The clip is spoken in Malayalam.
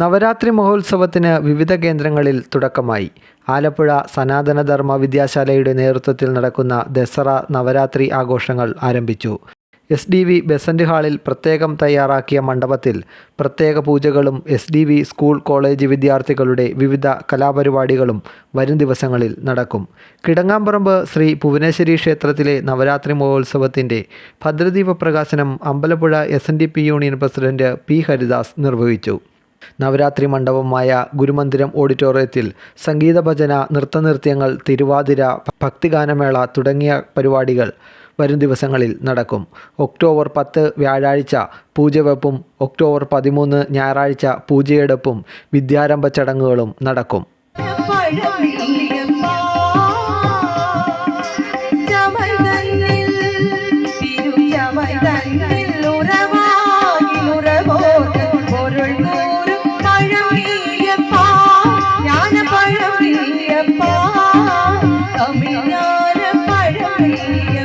നവരാത്രി മഹോത്സവത്തിന് വിവിധ കേന്ദ്രങ്ങളിൽ തുടക്കമായി. ആലപ്പുഴ സനാതനധർമ്മ വിദ്യാശാലയുടെ നേതൃത്വത്തിൽ നടക്കുന്ന ദസറ നവരാത്രി ആഘോഷങ്ങൾ ആരംഭിച്ചു. എസ് ഡി വി ബെസന്റ് ഹാളിൽ പ്രത്യേകം തയ്യാറാക്കിയ മണ്ഡപത്തിൽ പ്രത്യേക പൂജകളും S D V school college വിദ്യാർത്ഥികളുടെ വിവിധ കലാപരിപാടികളും വരും ദിവസങ്ങളിൽ നടക്കും. കിടങ്ങാമ്പറമ്പ് ശ്രീ ഭുവനേശ്വരി ക്ഷേത്രത്തിലെ നവരാത്രി മഹോത്സവത്തിന്റെ ഭദ്രദീപ പ്രകാശനം Ambalappuzha S union president P Haridas നിർവഹിച്ചു. നവരാത്രി മണ്ഡപമായ ഗുരുമന്ദിരം ഓഡിറ്റോറിയത്തിൽ സംഗീത ഭജന നൃത്തനൃത്യങ്ങൾ തിരുവാതിര ഭക്തിഗാനമേള തുടങ്ങിയ പരിപാടികൾ വരും ദിവസങ്ങളിൽ നടക്കും. ഒക്ടോബർ പത്ത് വ്യാഴാഴ്ച പൂജവെപ്പും ഒക്ടോബർ പതിമൂന്ന് ഞായറാഴ്ച പൂജയെടുപ്പും വിദ്യാരംഭ ചടങ്ങുകളും നടക്കും. Thank you.